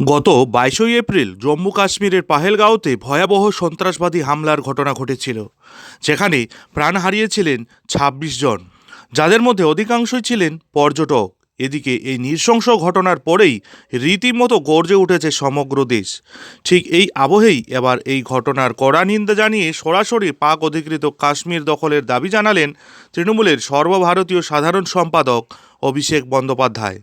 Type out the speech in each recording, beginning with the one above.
গত বাইশই এপ্রিল জম্মু কাশ্মীরের পাহেলগাঁওতে ভয়াবহ সন্ত্রাসবাদী হামলার ঘটনা ঘটেছিল, যেখানে প্রাণ হারিয়েছিলেন ২৬ জন। যাদের মধ্যে অধিকাংশই ছিলেন পর্যটক। এদিকে এই নৃশংস ঘটনার পরেই রীতিমতো গর্জে উঠেছে সমগ্র দেশ। ঠিক এই আবহেই এবার এই ঘটনার কড়া নিন্দা জানিয়ে সরাসরি পাক অধিকৃত কাশ্মীর দখলের দাবি জানালেন তৃণমূলের সর্বভারতীয় সাধারণ সম্পাদক অভিষেক বন্দ্যোপাধ্যায়।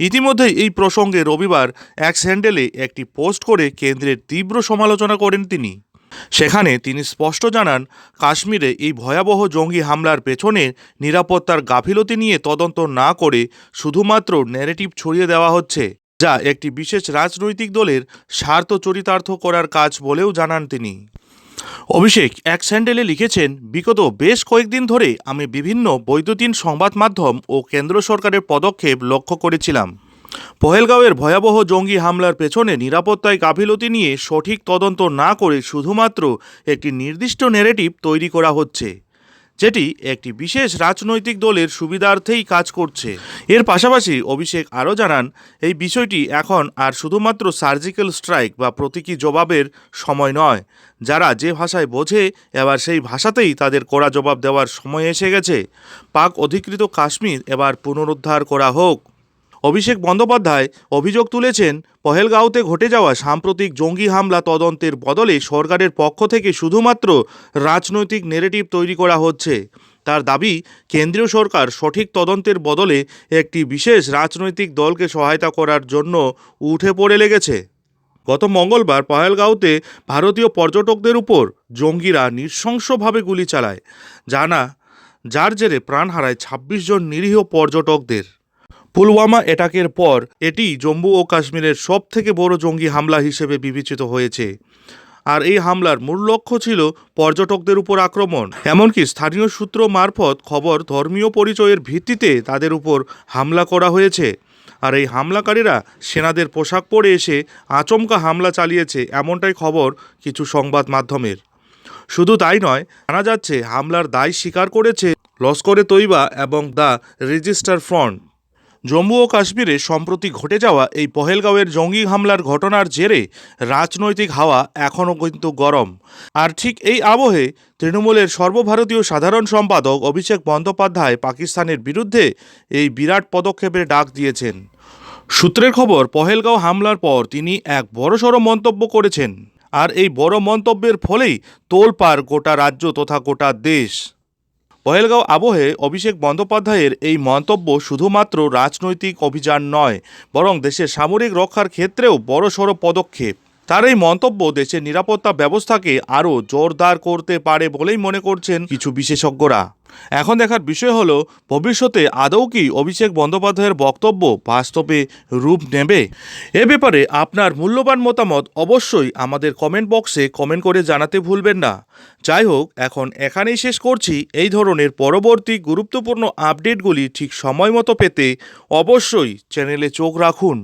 ইতিমধ্যেই এই প্রসঙ্গে রবিবার এক স্যান্ডেলে একটি পোস্ট করে কেন্দ্রের তীব্র সমালোচনা করেন তিনি। সেখানে তিনি স্পষ্ট জানান, কাশ্মীরে এই ভয়াবহ জঙ্গি হামলার পেছনে নিরাপত্তার গাফিলতি নিয়ে তদন্ত না করে শুধুমাত্র ন্যারেটিভ ছড়িয়ে দেওয়া হচ্ছে, যা একটি বিশেষ রাজনৈতিক দলের স্বার্থ চরিতার্থ করার কাজ বলেও জানান তিনি। অভিষেক এক স্যান্ডেলে লিখেছেন, বিগত বেশ কয়েকদিন ধরে আমি বিভিন্ন বৈদ্যুতিন সংবাদ মাধ্যম ও কেন্দ্র সরকারের পদক্ষেপ লক্ষ্য করেছিলাম। পহেলগাঁওয়ের ভয়াবহ জঙ্গি হামলার পেছনে নিরাপত্তায় গাফিলতি নিয়ে সঠিক তদন্ত না করে শুধুমাত্র একটি নির্দিষ্ট নেরেটিভ তৈরি করা হচ্ছে। যেটি একটি বিশেষ রাজনৈতিক দলের সুবিধার্থেই কাজ করছে। এর পাশাপাশি অভিষেক আরও জানান, এই বিষয়টি এখন আর শুধুমাত্র সার্জিক্যাল স্ট্রাইক বা প্রতীকী জবাবের সময় নয়। যারা যে ভাষায় বোঝে, এবার সেই ভাষাতেই তাদের কড়া জবাব দেওয়ার সময় এসে গেছে। পাক অধিকৃত কাশ্মীর এবার পুনরুদ্ধার করা হোক। অভিষেক বন্দ্যোপাধ্যায় অভিযোগ তুলেছেন, পহেলগাঁওতে ঘটে যাওয়া সাম্প্রতিক জঙ্গি হামলা তদন্তের বদলে সরকারের পক্ষ থেকে শুধুমাত্র রাজনৈতিক নেরেটিভ তৈরি করা হচ্ছে। তার দাবি, কেন্দ্রীয় সরকার সঠিক তদন্তের বদলে একটি বিশেষ রাজনৈতিক দলকে সহায়তা করার জন্য উঠে পড়ে লেগেছে। গত মঙ্গলবার পহেলগাঁওতে ভারতীয় পর্যটকদের উপর জঙ্গিরা নৃশংসভাবে গুলি চালায়। জানা, যার জেরে প্রাণ হারায় ছাব্বিশ জন নিরীহ পর্যটকদের। পুলওয়ামা অ্যাটাকের পর এটি জম্মু ও কাশ্মীরের সব থেকে বড় জঙ্গি হামলা হিসেবে বিবেচিত হয়েছে। আর এই হামলার মূল লক্ষ্য ছিল পর্যটকদের উপর আক্রমণ। এমনকি স্থানীয় সূত্র মারফত খবর ধর্মীয় পরিচয়ের ভিত্তিতে তাদের উপর হামলা করা হয়েছে। আর এই হামলাকারীরা সেনাদের পোশাক পরে এসে আচমকা হামলা চালিয়েছে এমনটাই খবর কিছু সংবাদ মাধ্যমের। শুধু তাই নয়, জানা যাচ্ছে হামলার দায় স্বীকার করেছে লস্করে তৈবা এবং দ্য রেজিস্টার ফ্রন্ট। জম্মু ও কাশ্মীরে সম্প্রতি ঘটে যাওয়া এই পহেলগাঁওয়ের জঙ্গি হামলার ঘটনার জেরে রাজনৈতিক হাওয়া এখনও কিন্তু গরম। আর ঠিক এই আবহে তৃণমূলের সর্বভারতীয় সাধারণ সম্পাদক অভিষেক বন্দ্যোপাধ্যায় পাকিস্তানের বিরুদ্ধে এই বিরাট পদক্ষেপের ডাক দিয়েছেন। সূত্রের খবর, পহেলগাঁও হামলার পর তিনি এক বড়সড় মন্তব্য করেছেন। আর এই বড় মন্তব্যের ফলেই তোলপাড় গোটা রাজ্য তথা গোটা দেশ। পহেলগাঁও আবহে অভিষেক বন্দ্যোপাধ্যায়ের এই মন্তব্য শুধুমাত্র রাজনৈতিক অভিযান নয়, বরং দেশের সামরিক রক্ষার ক্ষেত্রেও বড়সড় পদক্ষেপ। তার এই মন্তব্য দেশের নিরাপত্তা ব্যবস্থাকে আরও জোরদার করতে পারে বলেই মনে করছেন কিছু বিশেষজ্ঞরা। এখন দেখার বিষয় হলো, ভবিষ্যতে আদৌ কি অভিষেক বন্দ্যোপাধ্যায়ের বক্তব্য বাস্তবে রূপ নেবে? এ ব্যাপারে আপনার মূল্যবান মতামত অবশ্যই আমাদের কমেন্ট বক্সে কমেন্ট করে জানাতে ভুলবেন না। যাই হোক, এখন এখানেই শেষ করছি। এই ধরনের পরবর্তী গুরুত্বপূর্ণ আপডেটগুলি ঠিক সময় মতো পেতে অবশ্যই চ্যানেলে চোখ রাখুন।